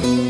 Down in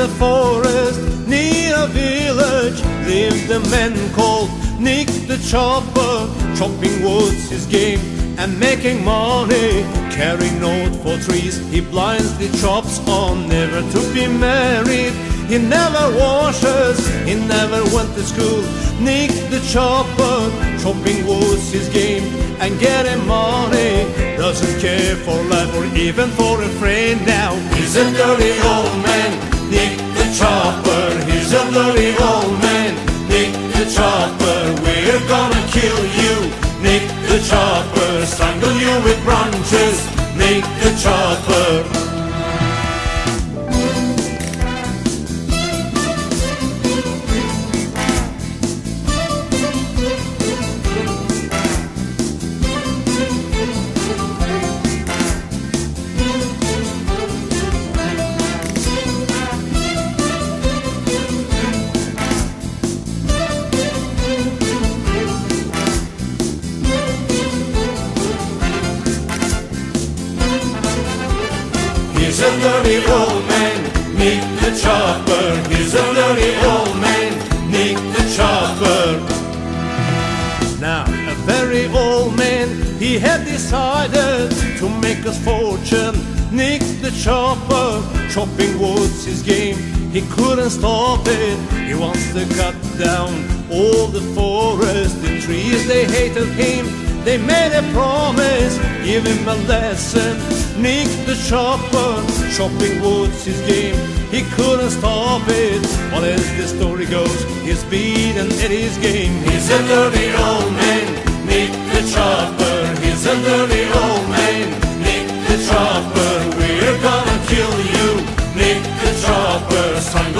the forest near a village lived a man called Nick the Chopper. Chopping wood's his game and making money. Carrying note for trees, he blindly chops on, never to be married. He never washes, he never went to school. Nick the Chopper, chopping wood's his game and getting money. Doesn't care for life or even for a friend now. He's a dirty old man, Nick Chopper. He's a dirty old man, Nick the Chopper. We're gonna kill you, Nick the Chopper. Strangle you with branches, Nick the Chopper. Dirty old man, Nick the Chopper. He's a dirty old man, Nick the Chopper. Now, a very old man, he had decided to make his fortune. Nick the Chopper, chopping wood's his game. He couldn't stop it. He wants to cut down all the forest, the trees. They hated him. They made a promise, give him a lesson. Nick the Chopper, chopping wood's his game. He couldn't stop it. But as the story goes, he's beaten at his game. He's a dirty old man, Nick the Chopper. He's a dirty old man, Nick the Chopper. We're gonna kill you, Nick the Chopper. Strangle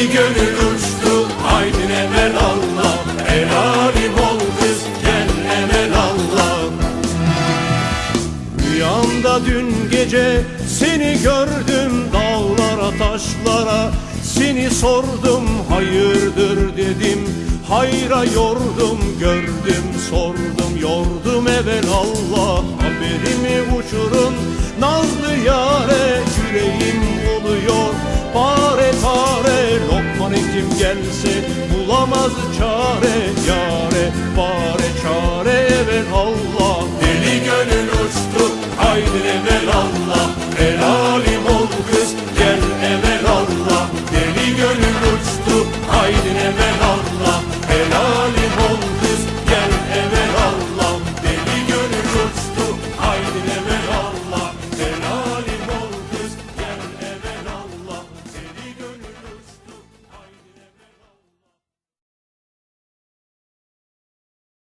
Eli gönül uçtu haydin evvel Allah. El alim ol kız gel evvel Allah. Rüyamda dün gece seni gördüm dağlara taşlara. Seni sordum hayırdır? dedim. Hayra yordum gördüm sordum yordum evvel Allah. Haberimi uçurun bulamaz çare yare